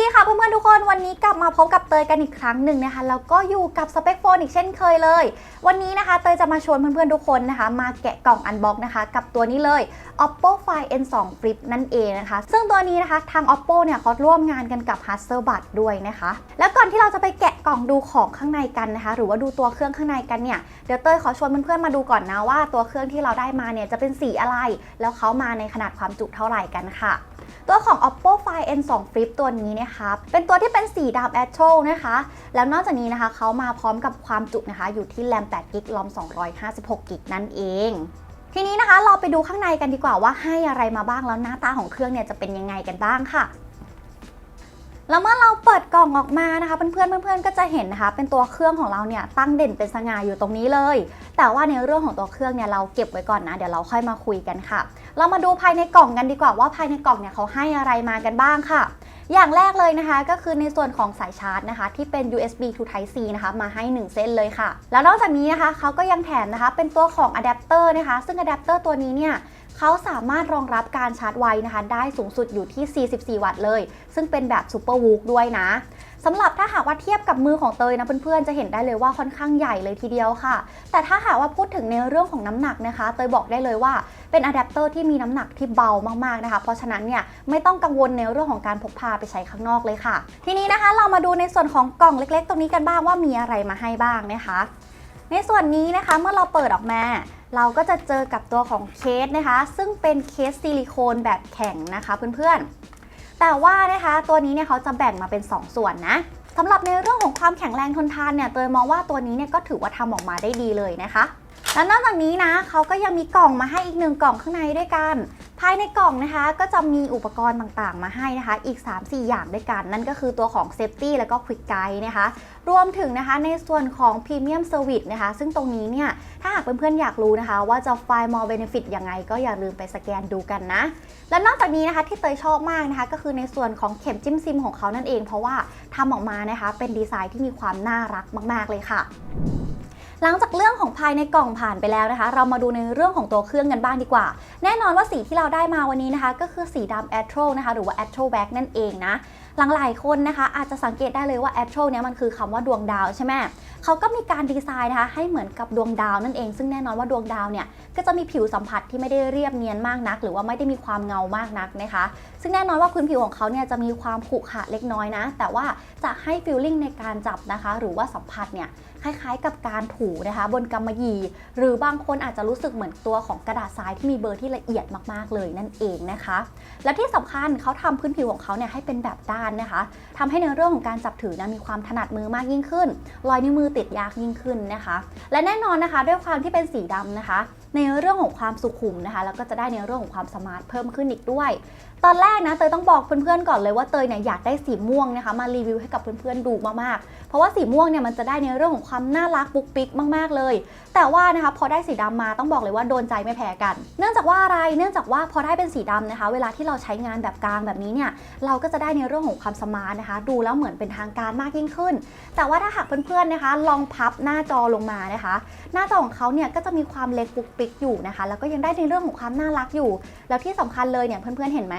ดีค่ะเพื่อนๆทุกคนวันนี้กลับมาพบกับเตยกันอีกครั้งหนึ่งนะคะแล้วก็อยู่กับสเปคโฟนอีกเช่นเคยเลย วันนี้นะคะเตยจะมาชวนเพื่อนๆทุกคนนะคะ มาแกะกล่องอันบ็อกนะคะ กับตัวนี้เลย oppo find n2 flip นั่นเองนะคะ ซึ่งตัวนี้นะคะทาง oppo เนี่ยเขาร่วมงานกันกับ h a s s e l b u d ด้วยนะคะ แล้วก่อนที่เราจะไปแกะกล่องดูของข้างในกันนะคะ หรือว่าดูตัวเครื่องข้างในกันเนี่ยเดี๋ยวเตยขอชวนเพื่อนๆมาดูก่อนนะว่าตัวเครื่องที่เราได้มาเนี่ยจะเป็นสีอะไร แล้วเขามาในขนาดความจุเท่าไหร่กันค่ะ ตัวของ oppo find n2 flip ตัวนี้นะคะเป็นตัวที่เป็นสีดำ astro นะคะ แล้วนอกจากนี้นะคะเขามาพร้อมกับความจุนะคะอยู่ที่แรม8 g b รอม256 g b นั่นเองทีนี้นะคะเราไปดูข้างในกันดีกว่าว่าให้อะไรมาบ้างแล้วหน้าตาของเครื่องเนี่ยจะเป็นยังไงกันบ้างค่ะ แล้วเมื่อเราเปิดกล่องออกมานะคะเพื่อนๆเพื่อนๆก็จะเห็นนะคะเป็นตัวเครื่องของเราเนี่ยตั้งเด่นเป็นสง่าอยู่ตรงนี้เลย แต่ว่าในเรื่องของตัวเครื่องเนี่ยเราเก็บไว้ก่อนนะเดี๋ยวเราค่อยมาคุยกันค่ะ เรามาดูภายในกล่องกันดีกว่าว่าภายในกล่องเนี่ยเขาให้อะไรมากันบ้างค่ะ อย่างแรกเลยนะคะก็คือในส่วนของสายชาร์จนะคะที่เป็น USB to Type C นะคะมาให้ 1 เส้นเลยค่ะ แล้วนอกจากนี้นะคะเขาก็ยังแถมนะคะเป็นตัวของอะแดปเตอร์นะคะซึ่งอะแดปเตอร์ตัวนี้เนี่ย เขาสามารถรองรับการชาร์จไวนะคะ ได้สูงสุดอยู่ที่ 44 วัตต์เลย ซึ่งเป็นแบบ Super w o o ด้วยนะสำหรับถ้าหากว่าเทียบกับมือของเตยนะเพื่อนๆ จะเห็นได้เลยว่าค่อนข้างใหญ่เลยทีเดียวค่ะ แต่ถ้าหากว่าพูดถึงในเรื่องของน้ำหนักนะคะ เตยบอกได้เลยว่าเป็นอะแดปเตอร์ที่มีน้ำหนักที่เบามากๆนะคะ เพราะฉะนั้นเนี่ยไม่ต้องกังวลในเรื่องของการพกพาไปใช้ข้างนอกเลยค่ะ ทีนี้นะคะเรามาดูในส่วนของกล่องเล็ก ๆ ตรงนี้กันบ้างว่ามีอะไรมาให้บ้างนะคะ ในส่วนนี้นะคะเมื่อเราเปิดออกมาเราก็จะเจอกับตัวของเคสนะคะ ซึ่งเป็นเคสซิลิโคนแบบแข็งนะคะเพื่อนๆ แต่ว่านะคะตัวนี้เนี่ยเขาจะแบ่งมาเป็น 2 ส่วนนะสำหรับในเรื่องของความแข็งแรงทนทานเนี่ยเตยมองว่าตัวนี้เนี่ยก็ถือว่าทำออกมาได้ดีเลยนะคะ แล้วนอกจากนี้นะเขาก็ยังมีกล่องมาให้อีกหนึ่งกล่องข้างในด้วยกัน ภายในกล่องนะคะ ก็จะมีอุปกรณ์ต่างๆ มาให้นะคะ อีก 3-4 อย่างด้วยกัน นั่นก็คือตัวของ Safety แล้วก็ Quick Guide นะคะ รวมถึงนะคะในส่วนของ Premium Service นะคะ ซึ่งตรงนี้เนี่ย ถ้าหากเพื่อนๆอยากรู้นะคะ ว่าจะ Find More Benefit ยังไง ก็อย่าลืมไปสแกนดูกันนะ และนอกจากนี้นะคะที่เตยชอบมากนะคะ ก็คือในส่วนของเข็มจิ้มซิมของเขานั่นเอง เพราะว่าทำออกมานะคะเป็นดีไซน์ที่มีความน่ารักมาก ๆเลยค่ะ หลังจากเรื่องของภายในกล่องผ่านไปแล้วนะคะ เรามาดูในเรื่องของตัวเครื่องกันบ้างดีกว่า แน่นอนว่าสีที่เราได้มาวันนี้นะคะ ก็คือสีดำ a t r o นะคะ หรือว่า a t r o Black นั่นเองนะหลังหลายคนนะคะ อาจจะสังเกตได้เลยว่า a t r o เนี่ยมันคือคำว่าดวงดาวใช่ไหมเขาก็มีการดีไซน์นะคะ ให้เหมือนกับดวงดาวนั่นเอง ซึ่งแน่นอนว่าดวงดาวเนี่ยก็จะมีผิวสัมผัสที่ไม่ได้เรียบเนียนมากนัก หรือว่าไม่ได้มีความเงามากนักนะคะ ซึ่งแน่นอนว่าพื้นผิวของเขาเนี่ยจะมีความขรุขระเล็กน้อยนะ แต่ว่าจะให้ฟีลลิ่งในการจับนะคะ หรือว่าสัมผัสเนี่ย คล้ายๆ กับการถูนะคะ บนกำมะหยี่ หรือบางคนอาจจะรู้สึกเหมือนตัวของกระดาษทรายที่มีเบอร์ที่ละเอียดมากๆเลยนั่นเองนะคะ และที่สำคัญเขาทำพื้นผิวของเขาเนี่ยให้เป็นแบบด้านนะคะทำให้ในเรื่องของการจับถือนะมีความถนัดมือมากยิ่งขึ้น รอยนิ้วมือติดยากยิ่งขึ้นนะคะ และแน่นอนนะคะ ด้วยความที่เป็นสีดำนะคะ ในเรื่องของความสุขุมนะคะ แล้วก็จะได้ในเรื่องของความสมาร์ทเพิ่มขึ้นอีกด้วยตอนแรกนะเตยต้องบอกเพื่อนๆก่อนเลยว่าเตยเนี่ยอยากได้สีม่วงนะคะมารีวิวให้กับเพื่อนๆดูมากๆ เพราะว่าสีม่วงเนี่ยมันจะได้ในเรื่องของความน่ารักปุ๊กปิ๊กมากๆเลย แต่ว่านะคะพอได้สีดำมาต้องบอกเลยว่าโดนใจไม่แพ้กัน เนื่องจากว่าอะไรเนื่องจากว่าพอได้เป็นสีดำนะคะ เวลาที่เราใช้งานแบบกลางแบบนี้เนี่ยเราก็จะได้ในเรื่องของความสมาร์ทนะคะ ดูแล้วเหมือนเป็นทางการมากยิ่งขึ้น แต่ว่าถ้าหากเพื่อนๆนะคะ ลองพับหน้าจอลงมานะคะ หน้าจอของเขาเนี่ยก็จะมีความเล็กปุ๊กปิ๊กอยู่นะคะ แล้วก็ยังได้ในเรื่องของความน่ารักอยู่ แล้วที่สำคัญเลยเนี่ยเพื่อนๆเห็นไหม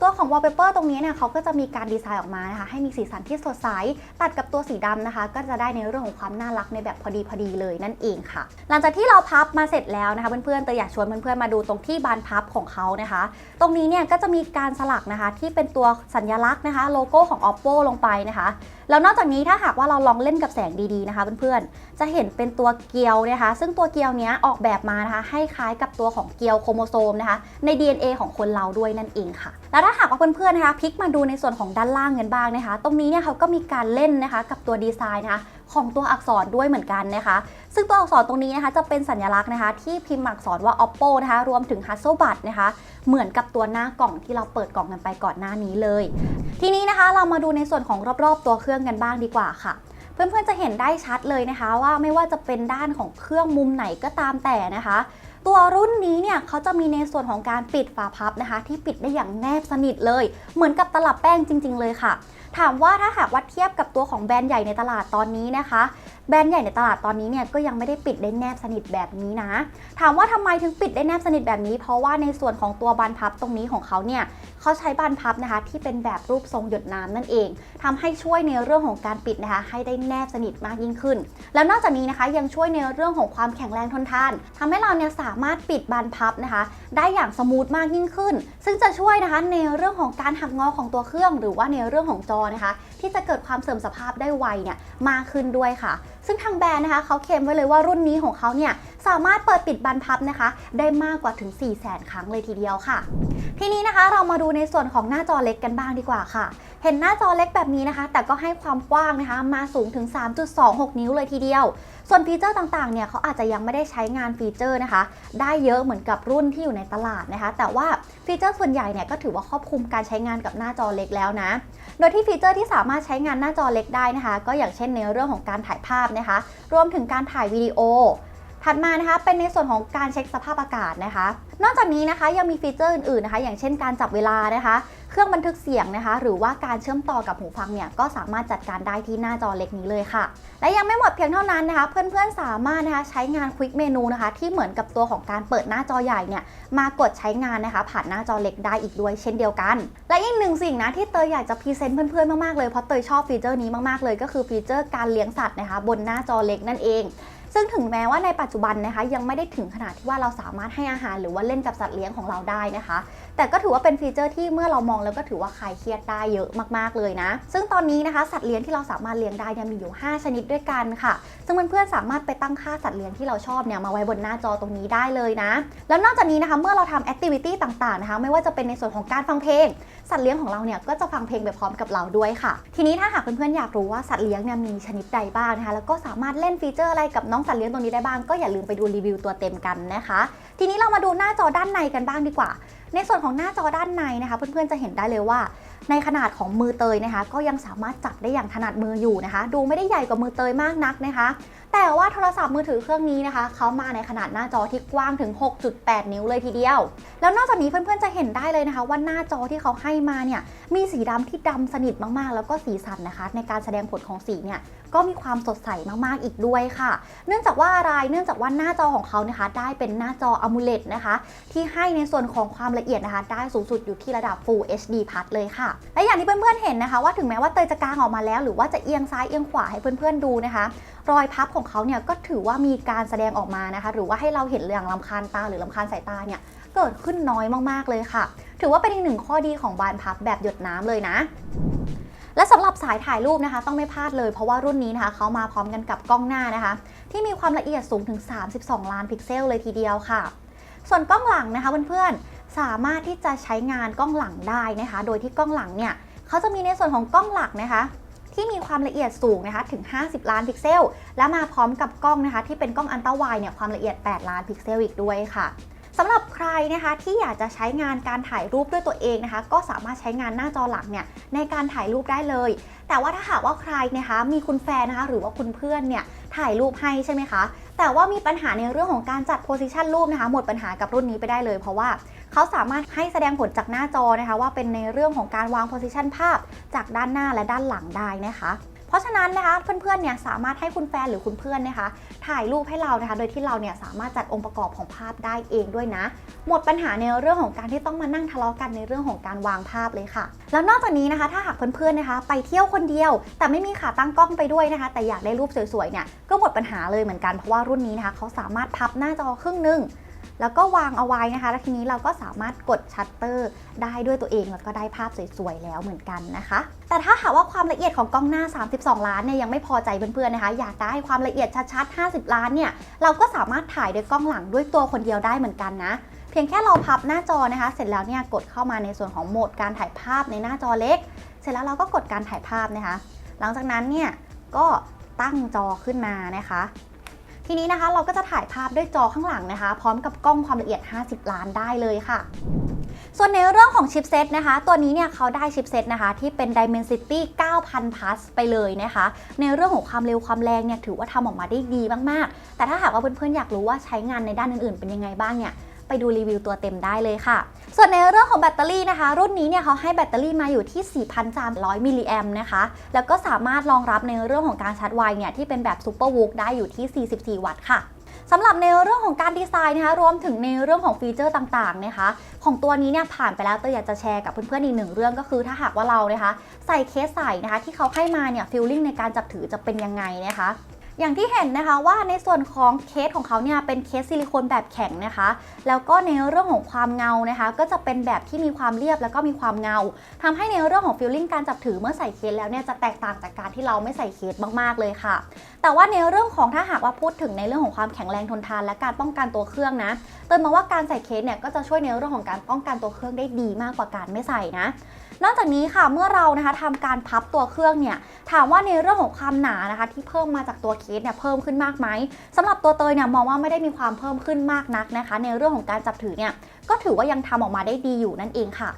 ตัวของ wallpaper ตรงนี้เนี่ยเขาก็จะมีการดีไซน์ออกมานะคะให้มีสีสันที่สดใส ตัดกับตัวสีดำนะคะ ก็จะได้ในเรื่องของความน่ารักในแบบพอดีพอดีเลยนั่นเองค่ะ หลังจากที่เราพับมาเสร็จแล้วนะคะ เพื่อนๆแต่อยากชวนเพื่อนๆมาดูตรงที่บานพับของเขานะคะ ตรงนี้เนี่ยก็จะมีการสลักนะคะที่เป็นตัวสัญลักษณ์นะคะ โลโก้ของ oppo ลงไปนะคะแล้วนอกจากนี้ถ้าหากว่าเราลองเล่นกับแสงดีๆนะคะเพื่อนๆ จะเห็นเป็นตัวเกลียวนะคะ ซึ่งตัวเกลียวเนี้ยออกแบบมานะคะให้คล้ายกับตัวของเกลียวโครโมโซมนะคะใน DNA ของคนเราด้วยนั่นเองค่ะ แล้วถ้าหากว่าเพื่อนๆนะคะพลิกมาดูในส่วนของด้านล่างกันบ้างนะคะ ตรงนี้เนี่ยเขาก็มีการเล่นนะคะกับตัวดีไซน์นะคะของตัวอักษรด้วยเหมือนกันนะคะ ซึ่งตัวอักษรตรงนี้นะคะจะเป็นสัญลักษณ์นะคะ ที่พิมพ์อักษรว่า oppo นะคะ รวมถึง hasselblad นะคะ เหมือนกับตัวหน้ากล่องที่เราเปิดกล่องกันไปก่อนหน้านี้เลย ทีนี้นะคะเรามาดูในส่วนของรอบๆ ตัวเครื่องกันบ้างดีกว่าค่ะเพื่อนๆจะเห็นได้ชัดเลยนะคะว่าไม่ว่าจะเป็นด้านของเครื่องมุมไหนก็ตามแต่นะคะ ตัวรุ่นนี้เนี่ยเขาจะมีในส่วนของการปิดฝาพับนะคะ ที่ปิดได้อย่างแนบสนิทเลย เหมือนกับตลับแป้งจริง ๆ เลยค่ะ ถามว่าถ้าหากว่าเทียบกับตัวของแบรนด์ใหญ่ในตลาดตอนนี้นะคะ แบรนด์ใหญ่ในตลาดตอนนี้เนี่ยก็ยังไม่ได้ปิดได้แนบสนิทแบบนี้นะ ถามว่าทำไมถึงปิดได้แนบสนิทแบบนี้ เพราะว่าในส่วนของตัวบานพับตรงนี้ของเขาเนี่ยเขาใช้บานพับนะคะ ที่เป็นแบบรูปทรงหยดน้ำนั่นเองทำให้ช่วยในเรื่องของการปิดนะคะ ให้ได้แนบสนิทมากยิ่งขึ้น แล้วนอกจากนี้นะคะยังช่วยในเรื่องของความแข็งแรงทนทานทำให้เราเนี่ยสามารถปิดบานพับนะคะ ได้อย่างสมูทมากยิ่งขึ้น ซึ่งจะช่วยนะคะในเรื่องของการหักงอของตัวเครื่อง หรือว่าในเรื่องของจอนะคะ ที่จะเกิดความเสื่อมสภาพได้ไวเนี่ยมากขึ้นด้วยค่ะซึ่งทางแบรนด์นะคะเขาเคลมไว้เลยว่ารุ่นนี้ของเขาเนี่ย สามารถเปิดปิดบานพับนะคะ ได้มากกว่าถึง 4 0 0 0 0 0 ครั้งเลยทีเดียวค่ะ ทีนี้นะคะเรามาดูในส่วนของหน้าจอเล็กกันบ้างดีกว่าค่ะ เห็นหน้าจอเล็กแบบนี้นะคะ แต่ก็ให้ความกว้างนะคะ มาสูงถึง 3.26 นิ้วเลยทีเดียว ส่วนฟีเจอร์ต่างๆเนี่ยเขาอาจจะยังไม่ได้ใช้งานฟีเจอร์นะคะ ได้เยอะเหมือนกับรุ่นที่อยู่ในตลาดนะคะ แต่ว่าฟีเจอร์ส่วนใหญ่เนี่ยก็ถือว่าครอบคลุมการใช้งานกับหน้าจอเล็กแล้วนะ โดยที่ฟีเจอร์ที่สามารถใช้งานหน้าจอเล็กได้นะคะ ก็อย่างเช่นในเรื่องของการถ่ายภาพนะคะ รวมถึงการถ่ายวิดีโอ ถัดมานะคะเป็นในส่วนของการเช็คสภาพอากาศนะคะ นอกจากนี้นะคะยังมีฟีเจอร์อื่นๆนะคะ อย่างเช่นการจับเวลานะคะ เครื่องบันทึกเสียงนะคะ หรือว่าการเชื่อมต่อกับหูฟังเนี่ยก็สามารถจัดการได้ที่หน้าจอเล็กนี้เลยค่ะ และยังไม่หมดเพียงเท่านั้นนะคะ เพื่อนๆสามารถนะคะใช้งานควิกเมนูนะคะ ที่เหมือนกับตัวของการเปิดหน้าจอใหญ่เนี่ยมากดใช้งานนะคะ ผ่านหน้าจอเล็กได้อีกด้วยเช่นเดียวกัน และอีกหนึ่งสิ่งนะที่เตยอยากจะพรีเซนต์เพื่อนๆมากๆเลยเพราะเตยชอบฟีเจอร์นี้มากๆเลย ก็คือฟีเจอร์การเลี้ยงสัตว์นะคะ บนหน้าจอเล็กนั่นเอง ซึ่งถึงแม้ว่าในปัจจุบันนะคะยังไม่ได้ถึงขนาดที่ว่าเราสามารถให้อาหารหรือว่าเล่นกับสัตว์เลี้ยงของเราได้นะคะแต่ก็ถือว่าเป็นฟีเจอร์ที่เมื่อเรามองแล้วก็ถือว่าคลายเครียดได้เยอะมากๆเลยนะ ซึ่งตอนนี้นะคะสัตว์เลี้ยงที่เราสามารถเลี้ยงได้เนี่ยมีอยู่ 5 ชนิดด้วยกันค่ะ ซึ่งเพื่อนๆสามารถไปตั้งค่าสัตว์เลี้ยงที่เราชอบเนี่ยมาไว้บนหน้าจอตรงนี้ได้เลยนะ แล้วนอกจากนี้นะคะเมื่อเราทำแอคทิวิตี้ต่างๆนะคะไม่ว่าจะเป็นในส่วนของการฟังเพลง สัตว์เลี้ยงของเราเนี่ยก็จะฟังเพลงไปพร้อมกับเราด้วยค่ะ ทีนี้ถ้าหากเพื่อนๆอยากรู้ว่าสัตว์เลี้ยงเนี่ยมีชนิดใดบ้างนะคะแล้วก็สามารถเล่นฟีเจอร์อะไรกับน้องสัตว์เลี้ยงตรงนี้ได้บ้างก็อย่าลืมไปดูรีวิวตัวเต็มกันนะคะ ทีนี้เรามาดูหน้าจอด้านในกันบ้างดีกว่า ในส่วนของหน้าจอด้านในนะคะ เพื่อนๆจะเห็นได้เลยว่า ในขนาดของมือเตยนะคะ ก็ยังสามารถจับได้อย่างถนัดมืออยู่นะคะ ดูไม่ได้ใหญ่กว่ามือเตยมากนักนะคะ แต่ว่าโทรศัพท์มือถือเครื่องนี้นะคะเขามาในขนาดหน้าจอที่กว้างถึง 6.8 นิ้วเลยทีเดียว แล้วนอกจากนี้เพื่อนๆจะเห็นได้เลยนะคะว่าหน้าจอที่เขาให้มาเนี่ยมีสีดำที่ดำสนิทมากๆ แล้วก็สีสันนะคะ ในการแสดงผลของสีเนี่ยก็มีความสดใสมากๆอีกด้วยค่ะ เนื่องจากว่าอะไรเนื่องจากว่าหน้าจอของเขานะคะ ได้เป็นหน้าจอ AMOLED นะคะ ที่ให้ในส่วนของความละเอียดนะคะ ได้สูงสุดอยู่ที่ระดับ Full HD Plus เลยค่ะ และอย่างที่เพื่อนๆเห็นนะคะ ว่าถึงแม้ว่าเตยจะกางออกมาแล้ว หรือว่าจะเอียงซ้ายเอียงขวาให้เพื่อนๆดูนะคะ รอยพับของเขาเนี่ยก็ถือว่ามีการแสดงออกมานะคะ หรือว่าให้เราเห็นอย่างลำคาญตาหรือลำคาญสายตาเนี่ยเกิดขึ้นน้อยมากๆเลยค่ะ ถือว่าเป็นอีกหนึ่งข้อดีของบานพับแบบหยดน้ำเลยนะและสำหรับสายถ่ายรูปนะคะ ต้องไม่พลาดเลยเพราะว่ารุ่นนี้นะคะเขามาพร้อมกันกับกล้องหน้านะคะ ที่มีความละเอียดสูงถึง 32 ล้านพิกเซลเลยทีเดียวค่ะ ส่วนกล้องหลังนะคะเพื่อนๆสามารถที่จะใช้งานกล้องหลังได้นะคะ โดยที่กล้องหลังเนี่ยเขาจะมีในส่วนของกล้องหลักนะคะ ที่มีความละเอียดสูงนะคะถึง 50 ล้านพิกเซล และมาพร้อมกับกล้องนะคะที่เป็นกล้องอันตราไวเนี่ยความละเอียด 8 ล้านพิกเซลอีกด้วยค่ะสำหรับใครนะคะที่อยากจะใช้งานการถ่ายรูปด้วยตัวเองนะคะ ก็สามารถใช้งานหน้าจอหลักเนี่ยในการถ่ายรูปได้เลย แต่ว่าถ้าหากว่าใครนะคะมีคุณแฟนนะคะหรือว่าคุณเพื่อนเนี่ยถ่ายรูปให้ใช่ไหมคะ แต่ว่ามีปัญหาในเรื่องของการจัดโพสิชันรูปนะคะ หมดปัญหากับรุ่นนี้ไปได้เลย เพราะว่าเขาสามารถให้แสดงผลจากหน้าจอนะคะ ว่าเป็นในเรื่องของการวางโพสิชันภาพจากด้านหน้าและด้านหลังได้นะคะ เพราะฉะนั้นนะคะเพื่อนๆเนี่ยสามารถให้คุณแฟนหรือคุณเพื่อนนะคะ ถ่ายรูปให้เรานะคะ โดยที่เราเนี่ยสามารถจัดองค์ประกอบของภาพได้เองด้วยนะ หมดปัญหาในเรื่องของการที่ต้องมานั่งทะเลาะกันในเรื่องของการวางภาพเลยค่ะ แล้วนอกจากนี้นะคะ ถ้าหากเพื่อนๆนะคะ ไปเที่ยวคนเดียว แต่ไม่มีขาตั้งกล้องไปด้วยนะคะ แต่อยากได้รูปสวยๆเนี่ยก็หมดปัญหาเลยเหมือนกันเพราะว่ารุ่นนี้นะคะเขาสามารถพับหน้าจอครึ่งหนึง แล้วก็วางเอาไว้นะคะ แล้วทีนี้เราก็สามารถกดชัตเตอร์ได้ด้วยตัวเองแล้วก็ได้ภาพสวยๆแล้วเหมือนกันนะคะ แต่ถ้าหากว่าความละเอียดของกล้องหน้า 32 ล้านเนี่ยยังไม่พอใจเพื่อนๆนะคะ อยากได้ความละเอียดชัดๆ 50 ล้านเนี่ยเราก็สามารถถ่ายด้วยกล้องหลังด้วยตัวคนเดียวได้เหมือนกันนะเพียงแค่เราพับหน้าจอนะคะ เสร็จแล้วเนี่ยกดเข้ามาในส่วนของโหมดการถ่ายภาพในหน้าจอเล็ก เสร็จแล้วเราก็กดการถ่ายภาพนะคะ หลังจากนั้นเนี่ยก็ตั้งจอขึ้นมานะคะ ทีนี้นะคะเราก็จะถ่ายภาพด้วยจอข้างหลังนะคะ พร้อมกับกล้องความละเอียด 50 ล้านได้เลยค่ะ ส่วนในเรื่องของชิปเซตนะคะ ตัวนี้เนี่ยเขาได้ชิปเซตนะคะที่เป็น Dimensity 9000 plus ไปเลยนะคะ ในเรื่องของความเร็วความแรงเนี่ยถือว่าทำออกมาได้ดีมากๆ แต่ถ้าหากว่าเพื่อนๆอยากรู้ว่าใช้งานในด้านอื่นๆเป็นยังไงบ้างเนี่ย ไปดูรีวิวตัวเต็มได้เลยค่ะ ส่วนในเรื่องของแบตเตอรี่นะคะ รุ่นนี้เนี่ยเขาให้แบตเตอรี่มาอยู่ที่ 4,300 มิลลิแอมนะคะ แล้วก็สามารถรองรับในเรื่องของการชาร์จไวเนี่ยที่เป็นแบบซูเปอร์วูกได้อยู่ที่ 44 วัตต์ค่ะสำหรับในเรื่องของการดีไซน์นะคะรวมถึงในเรื่องของฟีเจอร์ต่างๆนะคะ ของตัวนี้เนี่ยผ่านไปแล้วเตยอยากจะแชร์กับเพื่อนๆอีกหนึ่งเรื่องก็คือถ้าหากว่าเรานะคะ ใส่เคสใส่นะคะที่เขาให้มาเนี่ยฟีลลิ่งในการจับถือจะเป็นยังไงนะคะ อย่างที่เห็นนะคะว่าในส่วนของเคสของเขาเนี่ยเป็นเคสซิลิโคนแบบแข็งนะคะ แล้วก็ในเรื่องของความเงานะคะ ก็จะเป็นแบบที่มีความเรียบแล้วก็มีความเงาทำให้ในเรื่องของฟีลลิ่งการจับถือเมื่อใส่เคสแล้วเนี่ยจะแตกต่างจากการที่เราไม่ใส่เคสมากๆเลยค่ะ แต่ว่าในเรื่องของถ้าหากว่าพูดถึงในเรื่องของความแข็งแรงทนทานและการป้องกันตัวเครื่องนะเติมมาว่าการใส่เคสเนี่ยก็จะช่วยในเรื่องของการป้องกันตัวเครื่องได้ดีมากกว่าการไม่ใส่นะ นอกจากนี้ค่ะเมื่อเรานะคะทำการพับตัวเครื่องเนี่ยถามว่าในเรื่องของความหนานะคะ ที่เพิ่มมาจากตัวเคสเนี่ยเพิ่มขึ้นมากไหมสำหรับตัวเตยเนี่ยมองว่าไม่ได้มีความเพิ่มขึ้นมากนักนะคะ ในเรื่องของการจับถือเนี่ยก็ถือว่ายังทำออกมาได้ดีอยู่นั่นเองค่ะ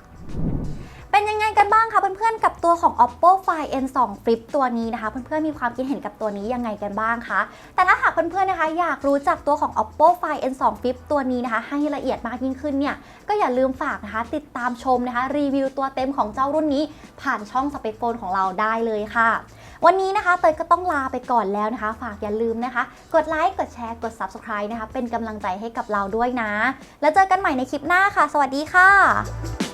เป็นยังไงกันบ้างคะเพื่อนๆ กับตัวของ oppo find n2 flip ตัวนี้นะคะ เพื่อนๆ มีความคิดเห็นกับตัวนี้ยังไงกันบ้างคะ แต่ถ้าหากเพื่อนๆ นะคะ อยากรู้จักตัวของ oppo find n2 flip ตัวนี้นะคะ ให้ละเอียดมากยิ่งขึ้นเนี่ย ก็อย่าลืมฝากนะคะ ติดตามชมนะคะ รีวิวตัวเต็มของเจ้ารุ่นนี้ ผ่านช่องสเปคโฟนของเราได้เลยค่ะ วันนี้นะคะเตยก็ต้องลาไปก่อนแล้วนะคะ ฝากอย่าลืมนะคะ กดไลค์ กดแชร์ กด subscribe นะคะ เป็นกำลังใจให้กับเราด้วยนะ แล้วเจอกันใหม่ในคลิปหน้าค่ะ สวัสดีค่ะ